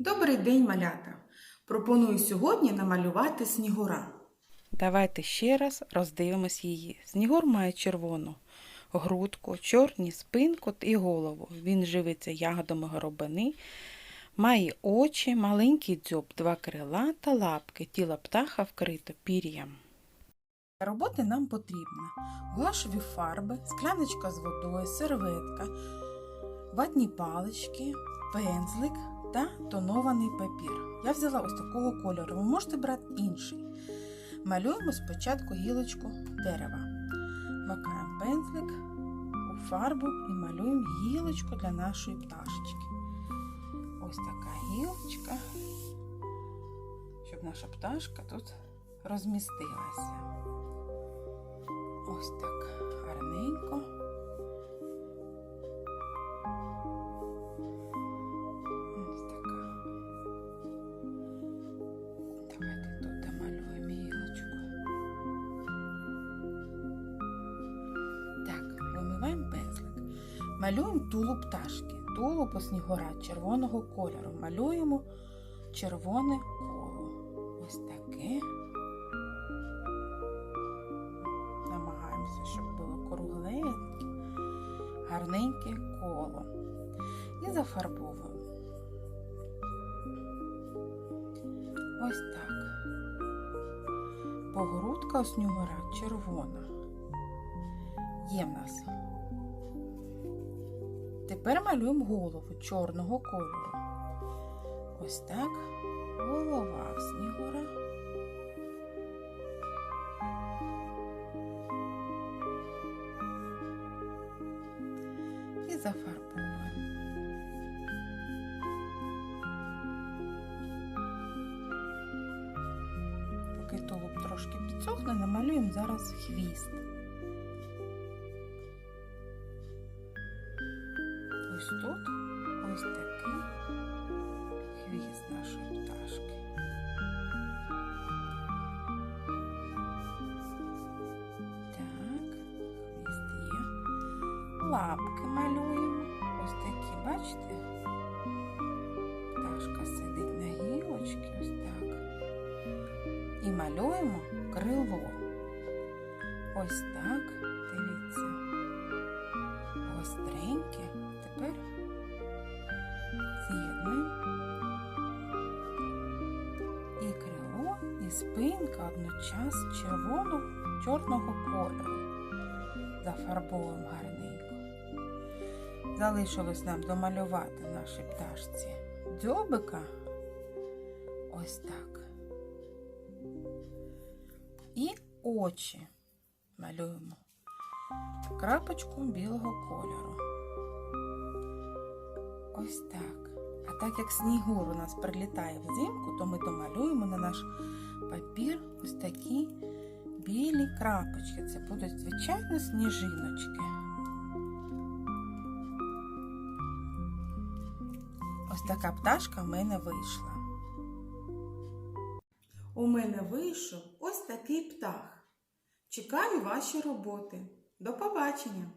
Добрий день, малята! Пропоную сьогодні намалювати снігура. Давайте ще раз роздивимось її. Снігур має червону грудку, чорні спинку і голову. Він живиться ягодами горобини, має очі, маленький дзьоб, два крила та лапки. Тіло птаха вкрито пір'ям. Для роботи нам потрібно гуашеві фарби, скляночка з водою, серветка, ватні палички, пензлик та тонований папір. Я взяла ось такого кольору. Ви можете брати інший. Малюємо спочатку гілочку дерева. Макаємо пензлик у фарбу і малюємо гілочку для нашої пташечки. Ось така гілочка, щоб наша пташка тут розмістилася. Ось так гарненько. Малюємо тулуб пташки. Тулуб снігора червоного кольору. Малюємо червоне коло. Ось таке. Намагаємося, щоб було кругленьке, гарненьке коло. І зафарбовуємо. Ось так. Погрудка у снігора червона. Є в нас. Тепер малюємо голову чорного кольору. Ось так. Голова в снігора. І зафарбовуємо. Поки тулуб трошки підсохне, намалюємо зараз хвіст. Ось тут ось такий хвіст нашої пташки. Так, хвіст є. Лапки малюємо. Ось такі, бачите? Пташка сидить на гілочці, ось так. І малюємо крило. Ось так, дивіться. Гостреньке. Тепер з'єднуємо. І крило, і спинка одночасно червоного чорного кольору. Зафарбовуємо гарненько. Залишилось нам домалювати нашій пташці дзьобика. Ось так. І очі малюємо крапочку білого кольору. Ось так. А так як снігур у нас прилітає взимку, то ми домалюємо на наш папір ось такі білі крапочки. Це будуть звичайно сніжиночки. Ось така пташка в мене вийшла. У мене вийшов ось такий птах. Чекаю ваші роботи. До побачення!